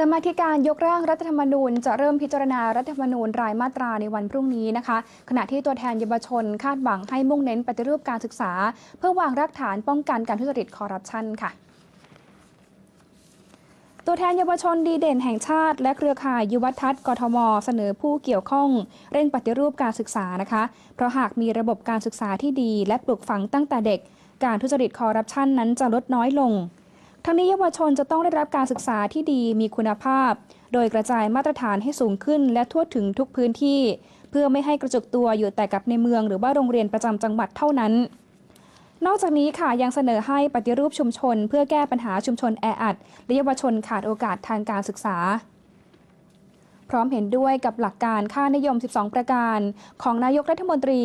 กรรมธิการยกร่างรัฐธรรมนูญ จะเริ่มพิจารณารัฐธรรมนูญรายมาตราในวันพรุ่งนี้นะคะ ขณะที่ตัวแทนเยาวชนคาดหวังให้มุ่งเน้นปฏิรูปการศึกษา เพื่อวางรากฐานป้องกันการทุจริตคอร์รัปชันค่ะตัวแทนเยาวชนดีเด่นแห่งชาติ และเครือข่ายยุวทัศน์กทม เสนอผู้เกี่ยวข้อง เร่งปฏิรูปการศึกษานะคะ เพราะหากมีระบบการศึกษาที่ดี และปลูกฝังตั้งแต่เด็ก การทุจริตคอร์รัปชันนั้นจะลดน้อยลง ทั้งนี้เยาวชนจะต้องได้รับการศึกษาที่ดีมีคุณภาพ โดยกระจายมาตรฐานให้สูงขึ้น และทั่วถึงทุกพื้นที่ เพื่อไม่ให้กระจุกตัวอยู่แต่กับในเมือง หรือว่าโรงเรียนประจำจังหวัดเท่านั้น นอกจากนี้ค่ะยังเสนอให้ปฏิรูปชุมชน เพื่อแก้ปัญหาชุมชนแออัดและเยาวชนขาดโอกาสทางการศึกษา พร้อมเห็นด้วยกับหลักการค่านิยม 12 ประการ ของนายกรัฐมนตรี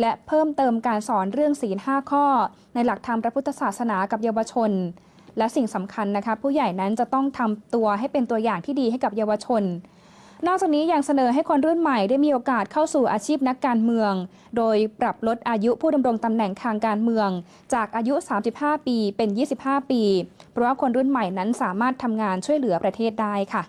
และเพิ่มเติมการสอนเรื่องศีล5ข้อ ในหลักธรรมพระพุทธศาสนากับเยาวชน และสิ่งสำคัญนะคะ ผู้ใหญ่นั้นจะต้องทำตัวให้เป็นตัวอย่างที่ดีให้กับเยาวชน นอกจากนี้ยังเสนอให้คนรุ่นใหม่ได้มีโอกาสเข้าสู่อาชีพนักการเมือง โดยปรับลดอายุผู้ดำรงตำแหน่งทางการเมือง จากอายุ 35 ปีเป็น 25 ปี เพราะว่าคนรุ่นใหม่นั้นสามารถทำงานช่วยเหลือประเทศได้ค่ะ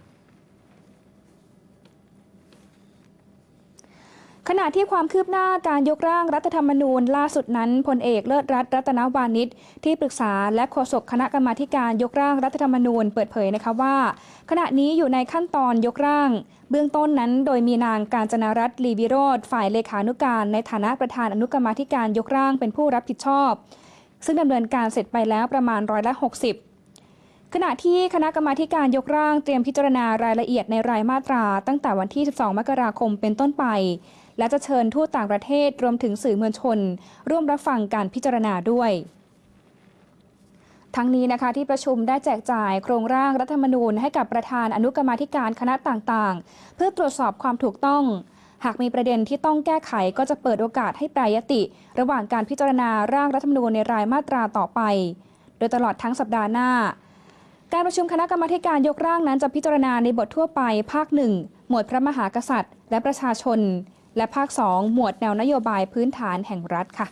ขณะที่ความคืบหน้าการยกร่างรัฐธรรมนูญ ล่าสุดนั้นพลเอกเลิศรัตน์รัตนวานิชที่ปรึกษาและโฆษกคณะกรรมาการยกร่างรัฐธรรมนูญเปิดเผยนะคะว่า ขณะนี้อยู่ในขั้นตอนยกร่าง เบื้องต้นนั้นโดยมีนางการจนารัตน์ลีวิโรธฝ่ายเลขานุการ ในฐานะประธานอนุกรรมาการยกร่างเป็นผู้รับผิดชอบ ซึ่งดำเนินการเสร็จไปแล้วประมาณร้อยละ 60ขณะที่คณะกรรมาการยกร่างเตรียมพิจารณารายละเอียดในรายมาตรา ตั้งแต่วันที่ 12 มกราคมเป็นต้นไป และจะเชิญทูตต่างประเทศรวมถึงสื่อมวลชน ร่วมรับฟังการพิจารณาด้วยทั้งนี้นะคะที่ประชุมได้แจกจ่ายโครงร่างรัฐธรรมนูญให้กับประธานอนุกรรมาธิการคณะต่างๆ เพื่อตรวจสอบความถูกต้อง หากมีประเด็นที่ต้องแก้ไขก็จะเปิดโอกาสให้แปรยติ ระหว่างการพิจารณาร่างรัฐธรรมนูญในรายมาตราต่อไป โดยตลอดทั้งสัปดาห์หน้า การประชุมคณะกรรมาการยกร่างนั้นจะพิจารณาในบททั่วไปภาคหนึ่งหมวดพระมหากษัตริย์ และประชาชน และภาค 2 หมวดแนวนโยบายพื้นฐานแห่งรัฐค่ะ